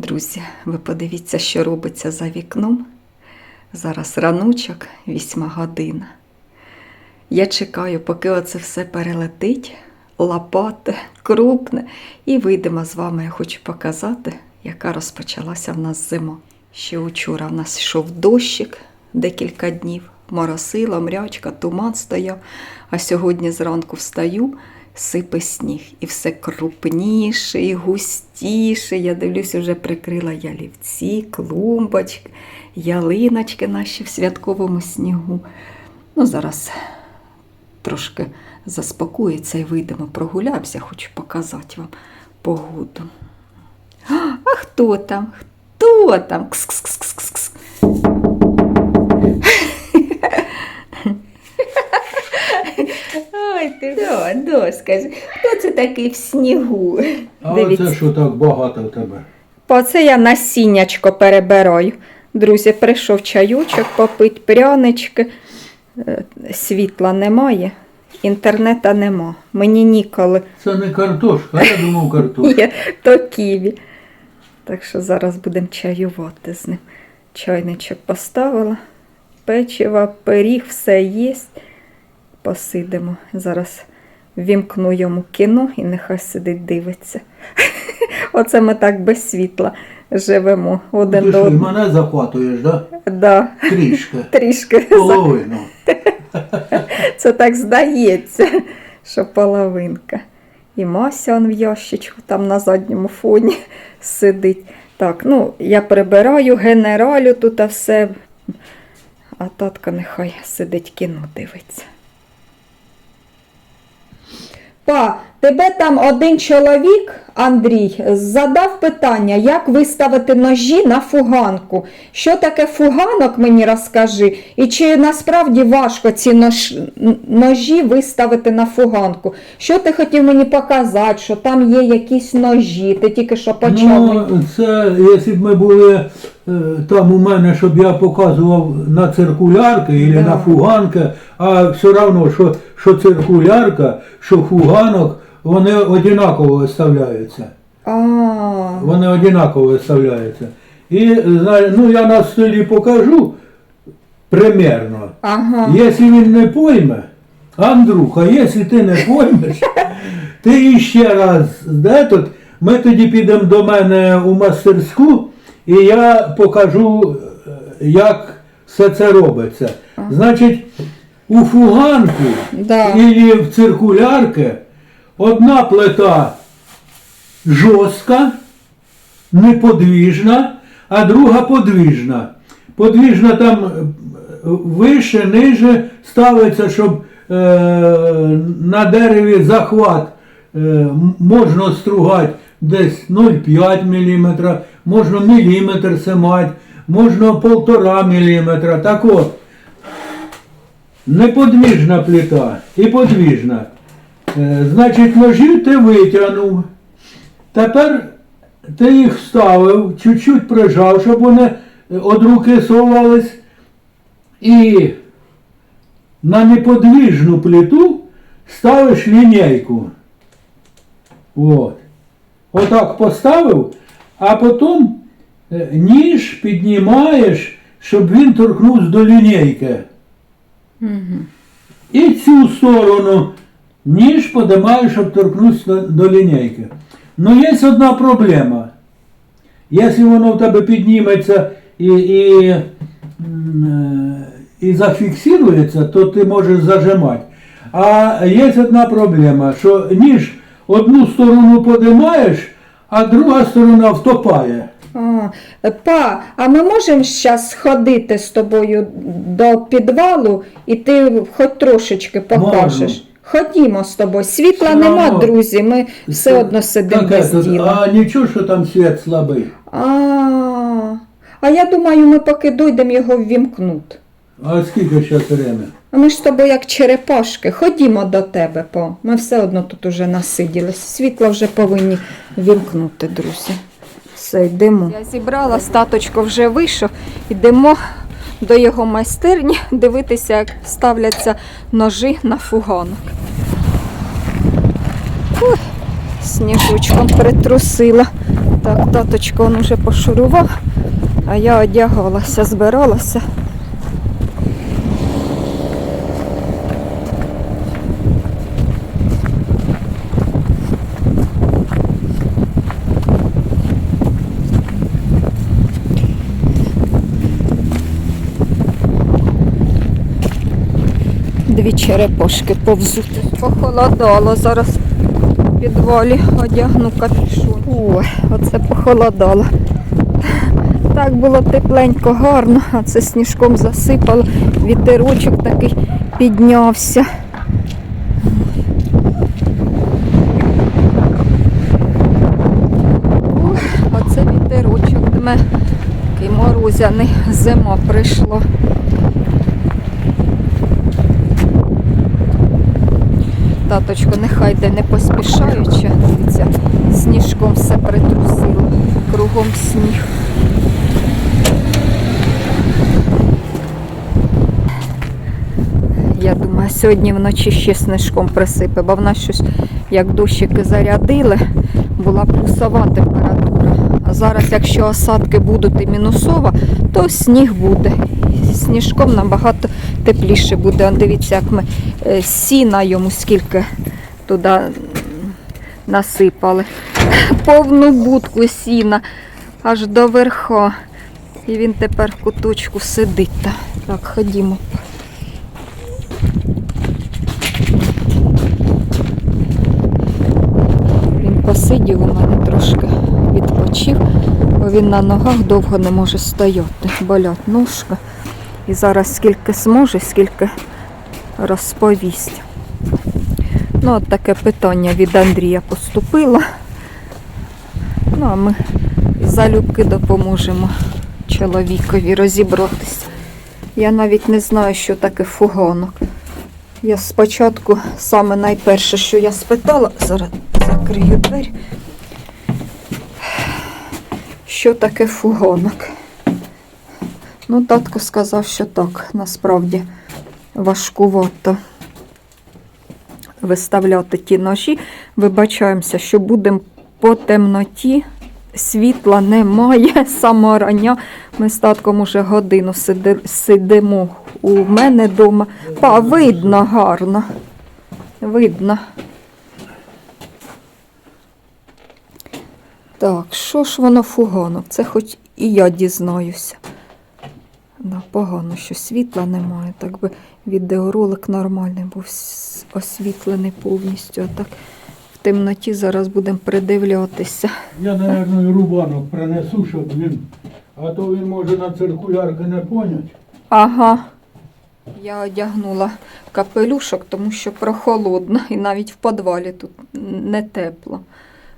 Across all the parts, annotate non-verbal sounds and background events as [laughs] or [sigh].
Друзі, ви подивіться, що робиться за вікном. Зараз раночок, вісьма година. Я чекаю, поки оце все перелетить, лопате, крупне, і вийдемо з вами. Я хочу показати, яка розпочалася в нас зима. Ще учора в нас йшов дощик декілька днів, моросило, мрячка, туман стояв. А сьогодні зранку встаю, сипе сніг, і все крупніше і густіше. Я дивлюсь, вже прикрила ялівці, клумбочки, ялиночки наші в святковому снігу. Ну, зараз трошки заспокоїться і вийдемо, прогуляємося, хочу показати вам погоду. А, а хто там? Хто там? Кс-кс-кс-кс-кс. Ой, ти да, да, скажи, хто це такий в снігу? А Дивіться. оце що так багато в тебе? Оце я насіннячко перебираю. Друзі, прийшов чайочок попить, прянички. Е, Світла немає, інтернета нема. Мені ніколи Це не картошка, а я думав [laughs] картошка. є то ківі. Так що зараз будемо чаювати з ним. Чайничок поставила, печиво, пиріг, все є. Посидимо. Зараз вімкну йому кіно і нехай сидить дивиться. [laughs] Оце ми так без світла живемо один Ти до і мене захватуєш, да? Да, Трішки. [laughs] трішки. Половину. [laughs] Це так здається, що половинка. І Мася он в ящичку там на задньому фоні сидить. Так, ну, я прибираю генералю тут а все. А татка нехай сидить кіно дивиться. Па, тебе там один чоловік, Андрій, задав питання, як виставити ножі на фуганку. Що таке фуганок, мені розкажи, і чи насправді важко ці нож... ножі виставити на фуганку? Що ти хотів мені показати, що там є якісь ножі, ти тільки що почав. Ну, це, якщо б ми були там у мене, щоб я показував на циркулярки або Да. на фуганки, а все одно, що, що циркулярка, що фуганок, вони однаково виставляються. А, Вони однаково виставляються. І ну, я на столі покажу примерно. ага. Якщо він не пойме, Андрюха, якщо ти не поймеш, ти іще раз, де тут, ми тоді підемо до мене у мастерську, і я покажу, е, як все це робиться. Значить, у фуганку Да. і в циркулярки одна плита жорстка, неподвіжна, а друга подвіжна. Подвіжна там е, вище, ниже ставиться, щоб е, на дереві захват е, можна стругати десь 0,5 мм, можна міліметр семать, можна 1,5 мм. Так от, неподвіжна плита і подвіжна. Е, Значить, ножі ти витягнув. Тепер ти їх вставив, чуть-чуть прижав, щоб вони е, від руки совались. І на неподвіжну плиту ставиш лінійку. От. Отак поставив, а потім е, ніж піднімаєш, щоб він торкнувся до лінійки. Угу. І цю сторону ніж подимаєш, щоб торкнутися до, до лінійки. Ну, є одна проблема. Якщо воно в тебе підніметься і, і, е, і зафіксується, то ти можеш зажимати. А є одна проблема, що ніж одну сторону подимаєш, а друга сторона втопає. А, па, а ми можемо зараз сходити з тобою до підвалу і ти хоч трошечки покажеш? Можна. Ходімо з тобою. Світла Все нема, друзі. Ми все одно сидимо Таке без діла. А нічого, що там світ слабий. А, а я думаю, ми поки дойдемо його ввімкнути. А скільки зараз время? А ми ж з тобою як черепашки. Ходімо до тебе, по. Ми все одно тут уже насиділись. Світло вже повинні вімкнути, друзі. Все, йдемо. Я зібрала, статочко вже вийшов. Йдемо до його майстерні дивитися, як ставляться ножі на фуганок. Ой, сніжочком притрусила. Так, таточко он уже пошурував, а я одягалася, збиралася. Дві черепашки повзуть. Похолодало зараз в підвалі одягну капюшон. Ой, оце похолодало. Так було тепленько, гарно, а це сніжком засипало, вітерочок такий піднявся. Оце вітерочок дме, такий морозяний, зима прийшла. Таточко, нехай де не поспішаючи, дивіться, сніжком все притрусило, кругом сніг. Я думаю, сьогодні вночі ще снежком присипе, бо в нас щось, як дощики зарядили, була плюсова температура. А зараз, якщо осадки будуть і мінусова, то сніг буде. Сніжком набагато тепліше буде. Дивіться, як ми сіна йому скільки туди насипали. [laughs] Повну будку сіна аж до верха. І він тепер в куточку сидить. Та. Так, ходімо. Він посидів у мене трошки відпочив, бо він на ногах довго не може стояти. Болять ножка. І зараз скільки зможе, скільки розповість. Ну, от таке питання від Андрія поступило. Ну, а ми залюбки допоможемо чоловікові розібратися. Я навіть не знаю, що таке фуганок. Я спочатку саме найперше, що я спитала, зараз закрию двері. Що таке фуганок? Ну, татко сказав, що так, насправді важкувато виставляти ті ножі. Вибачаємося, що будемо по темноті. Світла немає, [laughs] сама рання. Ми з татком уже годину сидимо у мене вдома. Па, видно гарно. Видно. Так, що ж воно фуганок? Це хоч і я дізнаюся. Да, погано, що світла немає. Так би відеоролик нормальний був освітлений повністю. А так в темноті зараз будемо придивлятися. Я, мабуть, рубанок принесу, щоб він. А то він може на циркулярки не понять. Ага. Я одягнула капелюшок, тому що прохолодно і навіть в підвалі тут не тепло.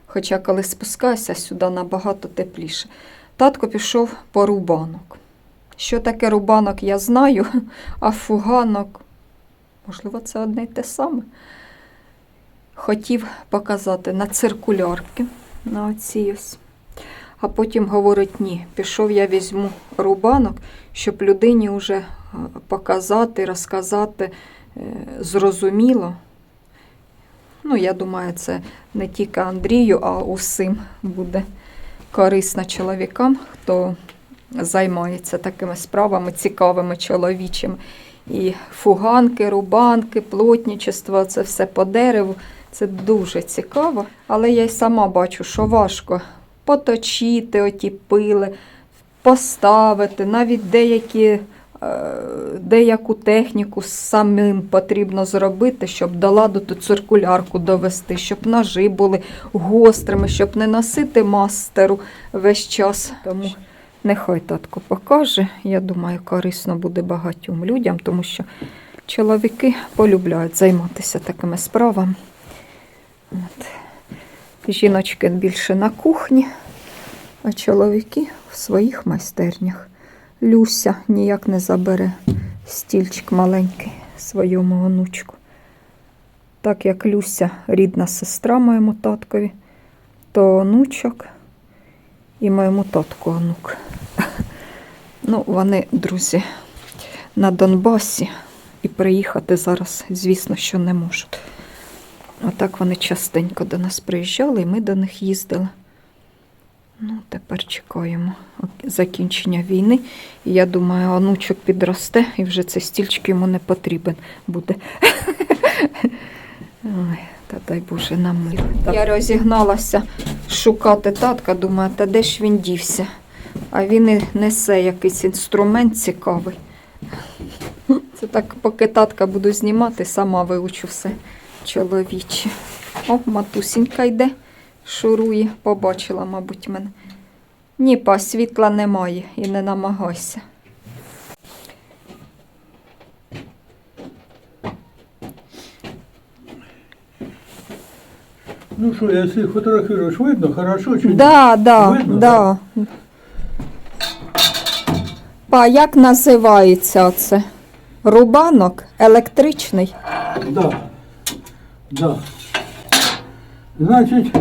Хоча коли спускаюся сюди набагато тепліше. Татко пішов по рубанок. Що таке рубанок, я знаю, а фуганок, можливо, це одне й те саме. Хотів показати на циркулярки, на оці ось. А потім говорить, ні, пішов я візьму рубанок, щоб людині вже е, показати, розказати е, зрозуміло. Ну, я думаю, це не тільки Андрію, а усім буде корисно чоловікам, хто займається такими справами цікавими чоловічими. І фуганки, рубанки, плотничество, це все по дереву. Це дуже цікаво. Але я й сама бачу, що важко поточити оті пили, поставити, навіть деякі, е, деяку техніку самим потрібно зробити, щоб до ту циркулярку довести, щоб ножи були гострими, щоб не носити мастеру весь час. Тому нехай татко покаже. Я думаю, корисно буде багатьом людям, тому що чоловіки полюбляють займатися такими справами. От. Жіночки більше на кухні, а чоловіки в своїх майстернях. Люся ніяк не забере стільчик маленький своєму онучку. Так як Люся рідна сестра моєму таткові, то онучок і моєму татку онук. Ну, вони, друзі, на Донбасі і приїхати зараз, звісно, що не можуть. Отак вони частенько до нас приїжджали, і ми до них їздили. Ну, тепер чекаємо закінчення війни. І я думаю, онучок підросте і вже цей стільчик йому не потрібен буде. [laughs] та дай Боже нам мир. Я розігналася шукати татка, думаю, та де ж він дівся? А він і несе якийсь інструмент цікавий. Це так, поки татка буду знімати, сама вивчу все чоловіче. О, матусінька йде, шурує, побачила, мабуть, мене. Ні, па, світла немає і не намагайся. Ну що, якщо фотографуєш, видно, хорошо чи? Да, да, Видно, да. Па, як називається це? Рубанок електричний? Да. Да. Значить,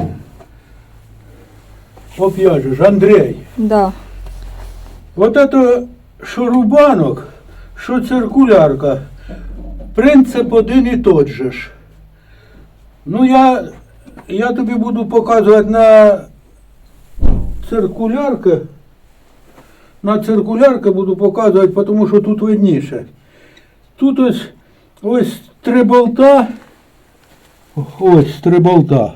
опять же ж, Андрей, Да. вот это що рубанок, що циркулярка, принцип один і тот же ж. Ну я, я тобі буду показувати на циркулярки. На циркулярки буду показувати, тому що тут видніше. Тут ось ось три болта. Ось три болта.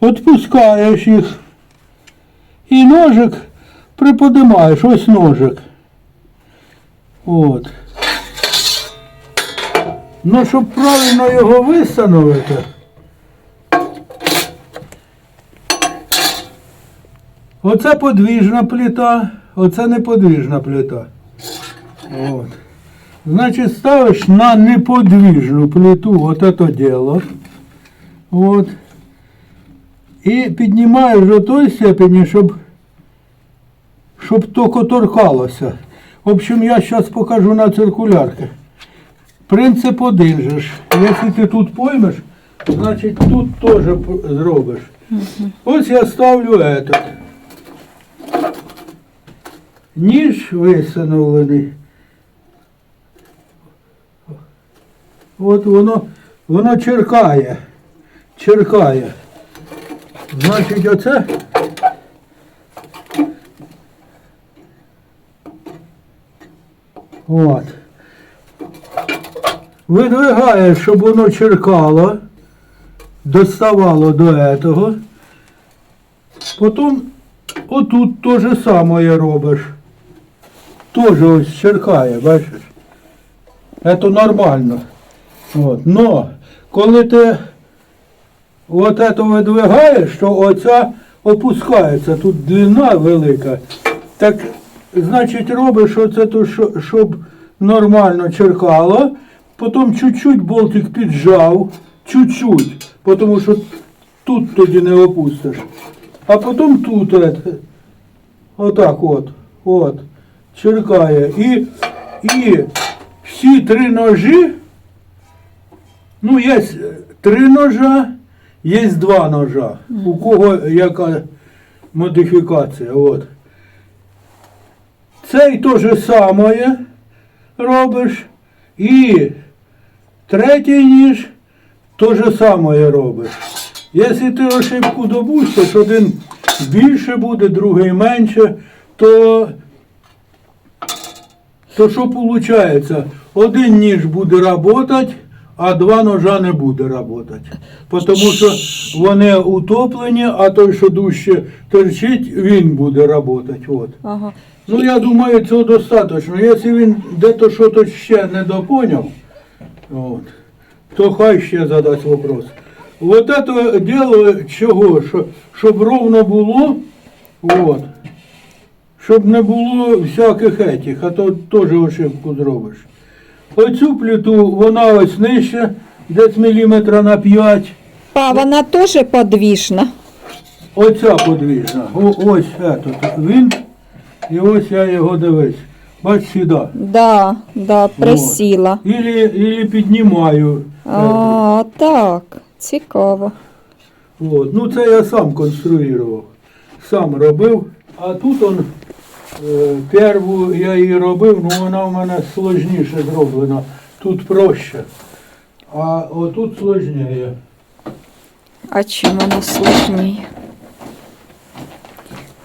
Отпускаєш їх. І ножик приподимаєш, ось ножик. От. Ну, щоб правильно його встановити. Оце подвіжна плита, оце неподвіжна плита. От. Значить, ставиш на неподвіжну плиту от это дело. От. І піднімаєш до тої степені, щоб, щоб тільки торкалося. В общем, я зараз покажу на циркулярки. Принцип один же ж. Якщо ти тут поймеш, значить тут теж зробиш. Ось я ставлю этот. Ніж висунулений. От воно, воно черкає. Черкає. Значить, оце. От. Видвигаєш, щоб воно черкало, доставало до этого. Потім отут то же саме робиш. Теж ось черкає, бачиш? Це нормально. От. Но коли ти от це видвигаєш, то оця опускається, тут длина велика. Так, значить, робиш оце, то, щоб нормально черкало, потім чуть-чуть болтик піджав, чуть-чуть, тому що тут тоді не опустиш. А потім тут это, отак от, от, черкає. І, і всі три ножі, ну, є е, три ножа, є два ножа. У кого яка модифікація. От. Цей то же саме робиш. І третій ніж то же саме робиш. Якщо ти ошибку допустиш, один більше буде, другий менше, то, то що виходить? Один ніж буде працювати, а два ножа не буде працювати. Тому що вони утоплені, а той, що дужче торчить, він буде працювати. От. Ага. Ну, я думаю, цього достатньо. Якщо він де-то щось ще не допоняв, от, то хай ще задасть вопрос. Вот это дело чого? Що, щоб ровно було, от, щоб не було всяких етих, а то теж ошибку зробиш. Оцю плиту, вона ось нижче, десь міліметра на 5. Па, вона теж подвіжна. Оця подвіжна. О, ось этот, він. І ось я його дивись. Бач сюди. Да, да, присіла. Ілі, ілі піднімаю. А, так, цікаво. От. Ну це я сам конструював. Сам робив. А тут он е, перву я її робив, ну вона в мене сложніше зроблена. Тут проще. А отут сложніше. А чим воно сложніє?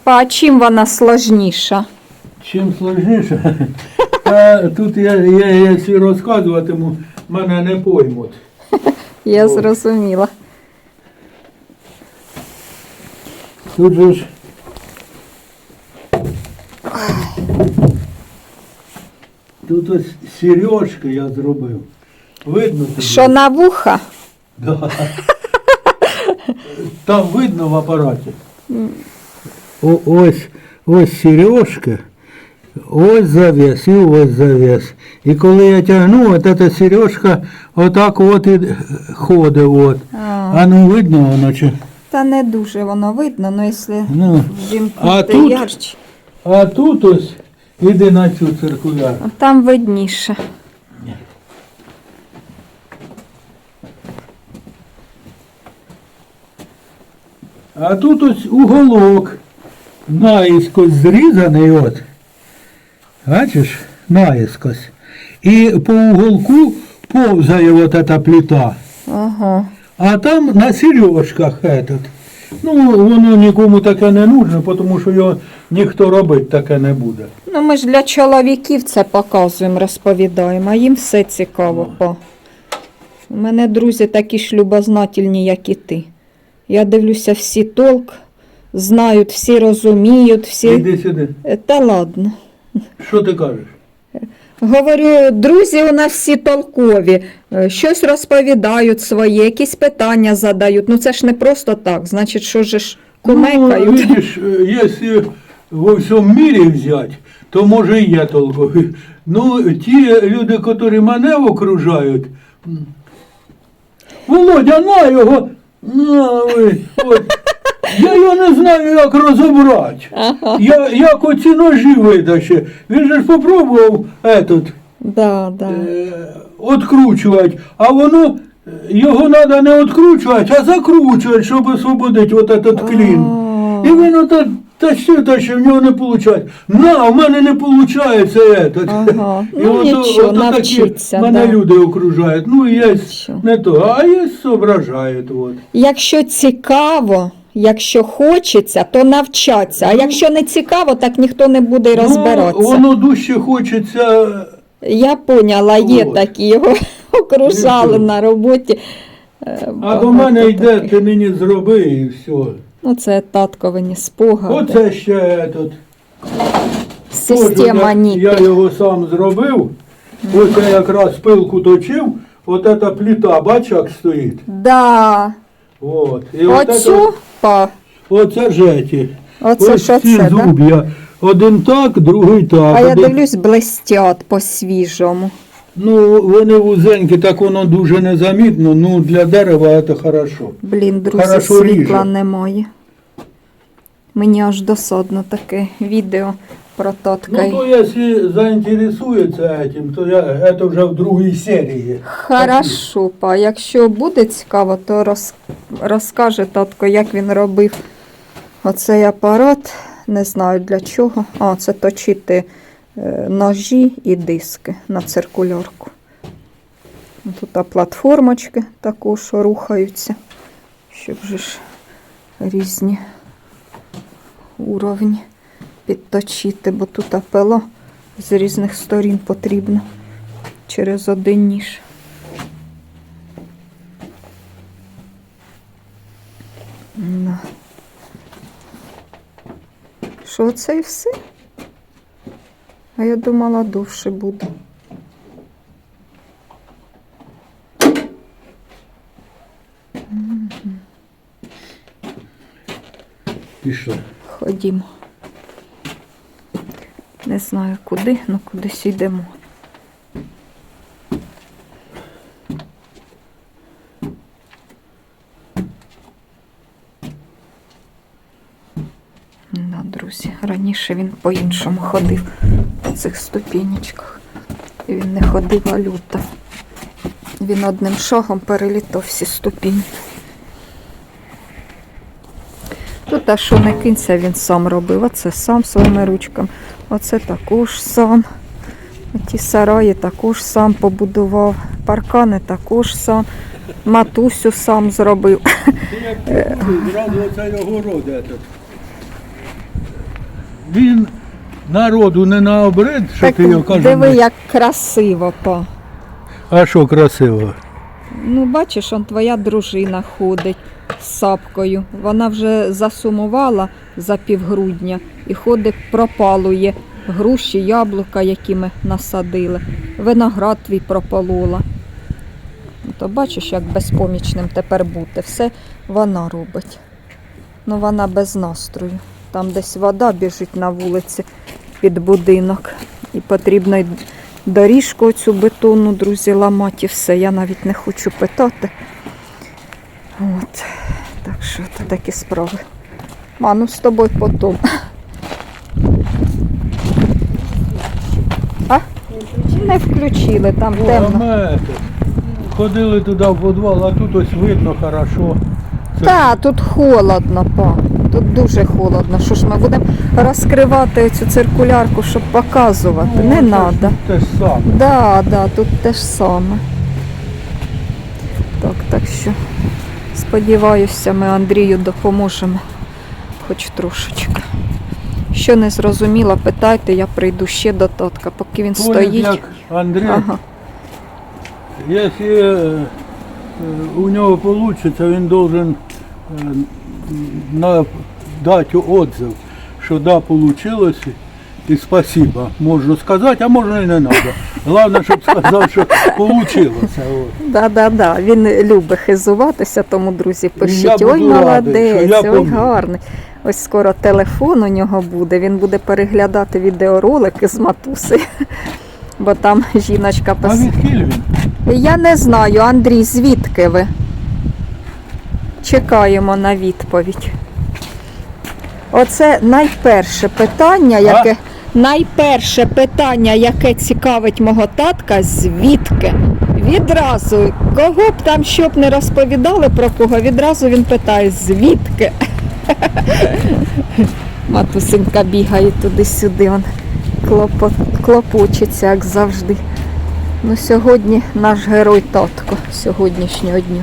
А чим вона сложніша? Чим сложніше, [laughs] тут я, я, якщо розказуватиму, мене не поймуть. [laughs] Я О. зрозуміла. Тут же ж. Тут ось сережки я зробив. Видно тобі? Що на вуха? Да. Там видно в апараті. О, ось, ось сережка, Ось завес і ось завес. І коли я тягну, от ця сережка отак от і ходить. От. А, А ну видно воно чи? та не дуже воно видно, ну якщо Ну. А тут? ярче, А тут ось іди на цю циркулярну. а там видніше. А тут ось уголок наїскось зрізаний от. Бачиш? Наїскось. І по уголку повзає от эта плита. Ага. А там на сережках этот. Ну, воно нікому таке не нужно, тому що його ніхто робити таке не буде. Ну ми ж для чоловіків це показуємо, розповідаємо, а їм все цікаво. По. У мене друзі такі ж любознательні, як і ти. Я дивлюся, всі толк, знають, всі розуміють, всі. Іди сюди. Е, Та ладно. Що ти кажеш? Говорю, друзі у нас всі толкові, е, щось розповідають своє, якісь питання задають. Ну це ж не просто так, значить, що ж Ну, кумекають. видиш, е, якщо во всьому мірі взяти, то може і я толковий. Ну, ті люди, які мене окружають, Володя, на його, на ви, от. Я його не знаю, як розібрати. Я, як оці ножі видаче. Він же ж попробував этот, Да, да. е, откручувати, а воно е, його треба не откручувати, а закручувати, щоб освободити от этот клін. А. І він ото тащив, тащив, в нього не виходить. На, в мене не виходить этот. Ага. І Ну, ото- нічого, ото такі навчиться, Мене да. люди окружають. Ну, є Нічого. не то, а є соображають. От. Якщо цікаво, якщо хочеться, то навчаться. А якщо не цікаво, так ніхто не буде й розбиратися. Ну, воно дужче хочеться. Я поняла, є От. такі, його [laughs] окружали Ну, на роботі. Е, А до мене йде, таких. ти мені зроби і все. Ну, це татковині спогади. Оце ще тут. Система я, ніки. я його сам зробив. Ось я якраз пилку точив, от ця плита, бач, як стоїть. Да. От. І Оцю, па. Оце жеті. Оце Ось що ці це, да? зуб'я. Один так, другий так. А я Один- дивлюсь, блестять по-свіжому. Ну, вони вузенькі, так воно дуже незамітно. Ну, для дерева це хорошо. Блін, друзі, Хорошо світла ріже. немає. Мені аж досадно таке відео про татка. Ну, то якщо заінтересується этим, то я, це вже в другій серії. Хорошо, па. Якщо буде цікаво, то роз... розкаже татко, як він робив оцей апарат. Не знаю для чого. А, це точити е, ножі і диски на циркульорку. Тут платформочки також рухаються, щоб же ж різні уровні підточити, бо тут апело з різних сторін потрібно через один ніж. Що це і все? А я думала, довше буде. Пішли. Ходімо. Знаю куди, але кудись йдемо. Да, друзі, раніше він по-іншому ходив по цих ступінечках. Він не ходив, а люто. Він одним шагом перелітав всі ступінь. Тут, а що не кинься, він сам робив. Оце сам своїми ручками. Оце також сам. Ті сараї також сам побудував. Паркани також сам. Матусю сам зробив. Зразу оце його він народу не наобрид, що Так ти його кажеш. диви, як красиво по. А що красиво? Ну, бачиш, он твоя дружина ходить сапкою. Вона вже засумувала за півгрудня і ходить, пропалує груші, яблука, які ми насадили. Виноград твій прополола. Ну, То бачиш, як безпомічним тепер бути. Все вона робить. Ну, вона без настрою. Там десь вода біжить на вулиці під будинок. І потрібно й доріжку цю бетонну, друзі, ламати і все. Я навіть не хочу питати. От. Так що це такі справи. Ма, ну з тобою потім. А? Не включили, там О, а темно. ми ходили туди в підвал, а тут ось видно хорошо. Це Та, тут холодно, па. Тут дуже холодно. Що ж ми будемо розкривати цю циркулярку, щоб показувати? Ну, Не треба. Те ж саме. Да, да, тут те ж саме. Так, так що сподіваюся, ми Андрію допоможемо хоч трошечки. Що не зрозуміла, питайте, я прийду ще до татка, поки він Толя, стоїть. як Андрій, Ага. якщо е, у нього вийде, він должен е, дати отзыв, що да, вийшло і спасибо. Можу сказати, а можна і не треба. Головне, щоб сказав, що вийшло. Да, да, да. Він любить хизуватися, тому друзі, пишіть. Ой, молодець, ой, поміг». гарний. Ось скоро телефон у нього буде. Він буде переглядати відеоролики з матусею. Бо там жіночка А пис... він? Я не знаю, Андрій, звідки ви? Чекаємо на відповідь. Оце найперше питання, яке. Найперше питання, яке цікавить мого татка, звідки? Відразу, кого б там що б не розповідали про кого, відразу він питає, звідки? [laughs] Матусинка бігає туди-сюди, он клопо, клопочеться, як завжди. Ну, сьогодні наш герой татко сьогоднішнього дня.